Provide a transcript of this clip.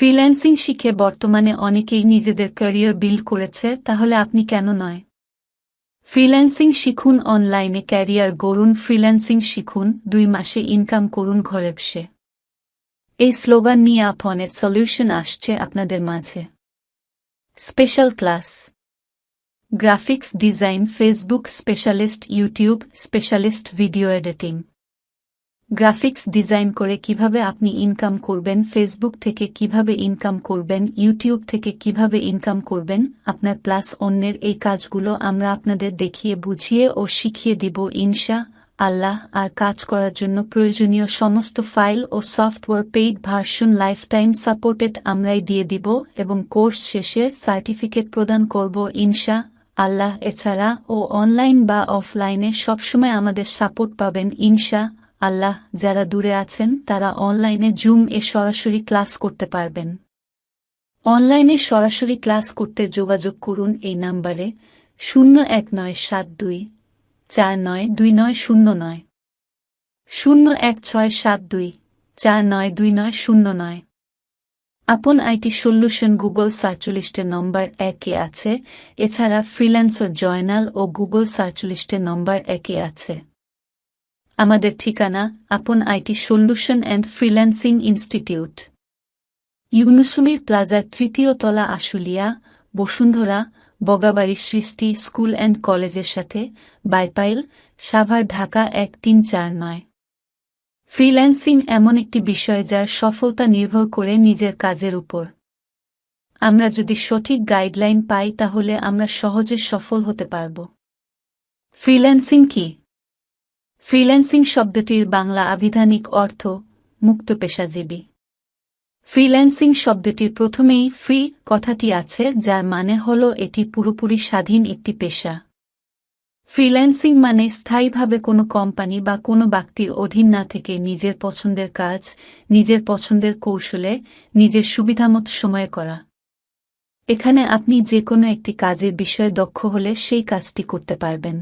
Freelancing শিখে বর্তমানে অনেকেই নিজেদের ক্যারিয়ার বিল্ড করেছে, তাহলে আপনি কেন নয়? ফ্রিল্যান্সিং শিখুন অনলাইনে ক্যারিয়ার গড়ুন, ফ্রিল্যান্সিং শিখুন, দুই মাসে ইনকাম করুন ঘরে বসে। এই স্লোগান নিয়ে আপনের সলিউশন আসছে আপনাদের মাঝে। Special class. Graphics design, Facebook specialist, YouTube specialist video editing. Graphics design করে কীভাবে আপনি ইনকাম করবেন ফেসবুক থেকে কীভাবে ইনকাম করবেন ইউটিউব থেকে কীভাবে ইনকাম করবেন, আপনার প্লাস অন্যের এই কাজগুলো আমরা আপনাদের দেখিয়ে বুঝিয়ে ও শিখিয়ে দিব, ইনশা আল্লাহ। আর কাজ করার জন্য প্রয়োজনীয় সমস্ত ফাইল ও software paid version lifetime supported আমরাই দিয়ে দিব এবং কোর্স শেষে সার্টিফিকেট প্রদান করব, ইনশা আল্লাহ। এছাড়া ও অনলাইন বা অফলাইনে সবসময় আমাদের সাপোর্ট পাবেন, ইনশা আল্লাহ, যারা দূরে আছেন, তারা অনলাইনে জুম এ সরাসরি ক্লাস করতে পারবেন। অনলাইনে সরাসরি ক্লাস করতে যোগাযোগ করুন এই নাম্বারে শূন্য এক নয় সাত দুই চার নয় দুই নয় শূন্য নয়। শূন্য এক ছয় সাত দুই চার নয় দুই নয় শূন্য নয়। Apon IT solution Google search লিস্টের নম্বর একে আছে, এছাড়া ফ্রিল্যান্সার জয়নাল ও গুগল সার্চ লিস্টের নম্বর একে আছে। আমাদের ঠিকানা Apon IT solution and freelancing institute. ইউনুসুমির প্লাজার তৃতীয় তলা আশুলিয়া, বসুন্ধরা, বগাবাড়ি সৃষ্টি স্কুল অ্যান্ড কলেজের সাথে বাইপাইল, সাভার, ঢাকা এক তিন চার নয়। ফ্রিল্যান্সিং এমন একটি বিষয় যার সফলতা নির্ভর করে নিজের কাজের উপর। আমরা যদি সঠিক গাইডলাইন পাই তাহলে আমরা সহজে সফল হতে পারব। ফ্রিল্যান্সিং কি? ফ্রিল্যান্সিং শব্দটির বাংলা আবিধানিক অর্থ মুক্ত পেশাজীবী ফ্রিল্যান্সিং শব্দটির প্রথমেই ফ্রি কথাটি আছে, যার মানে হল এটি পুরোপুরি স্বাধীন একটি পেশা। ফ্রিল্যান্সিং মানে স্থায়ীভাবে কোনো কোম্পানি বা কোনো ব্যক্তির অধীন না থেকে নিজের পছন্দের কাজ, নিজের পছন্দের কৌশলে নিজের সুবিধামত সময়ে করা। এখানে আপনি যে কোনো একটি কাজের বিষয়ে দক্ষ হলে সেই কাজটি করতে পারবেন।